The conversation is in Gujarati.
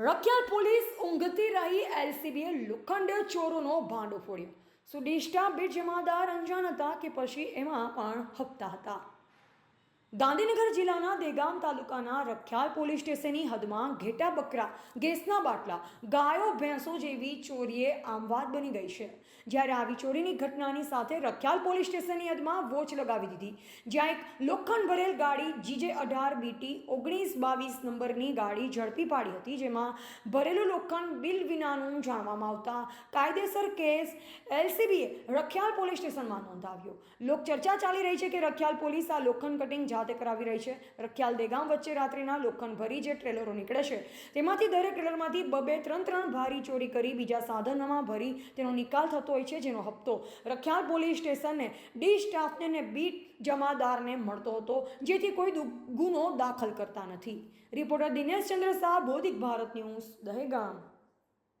રખિયાલ પોલીસ ઊંઘતી રહી એલસીબીએ લોખંડ ચોરોનો ભાંડો ફોડ્યો. સુડિષ્ટા બે જમાદાર અંજાન હતા કે પછી એમાં પણ હપ્તા હતા. ગાંધીનગર જિલ્લાના દેગામ તાલુકાના રખિયાલ પોલીસ સ્ટેશનની હદમાં ઘેટા બકરા, ગેસના બાટલા, ગાયો, ભેંસો જેવી ચોરીએ આમવાદ બની ગઈ છે. જ્યારે આવી ચોરીની ઘટનાની સાથે રખિયાલ પોલીસ સ્ટેશનની હદમાં વોચ લગાવી દીધી. જ્યાં એક લોખંડ ભરેલ ગાડી જીજે અઢાર બીટી ઓગણીસ બાવીસ નંબરની ગાડી ઝડપી પાડી હતી, જેમાં ભરેલું લોખંડ બિલ વિનાનું જાણવામાં આવતા કાયદેસર કેસ એલસીબીએ રખિયાલ પોલીસ સ્ટેશનમાં નોંધાવ્યો. લોક ચર્ચા ચાલી રહી છે કે રખિયાલ પોલીસ આ લોખંડ કટિંગ જાતે કરાવી રહી છે. રખિયાલ દેગામ વચ્ચે રાત્રિના લોખંડ ભરી જે ટ્રેલરો નીકળે છે, તેમાંથી દરેક ટ્રેલરમાંથી બબે ત્રણ ત્રણ ભારી ચોરી કરી, બીજા સાધનોમાં ભરી તેનો નિકાલ થતો હોય છે જેનો હપ્તો રખિયાલ પોલીસ સ્ટેશનને ડી સ્ટાફને ને બીટ જમાદારને મળતો હતો, જેથી કોઈ ગુનો દાખલ કરતા નથી. રિપોર્ટર દિનેશ ચંદ્ર શાહ, ભૌતિક ભારત ન્યૂઝ દહેગામ.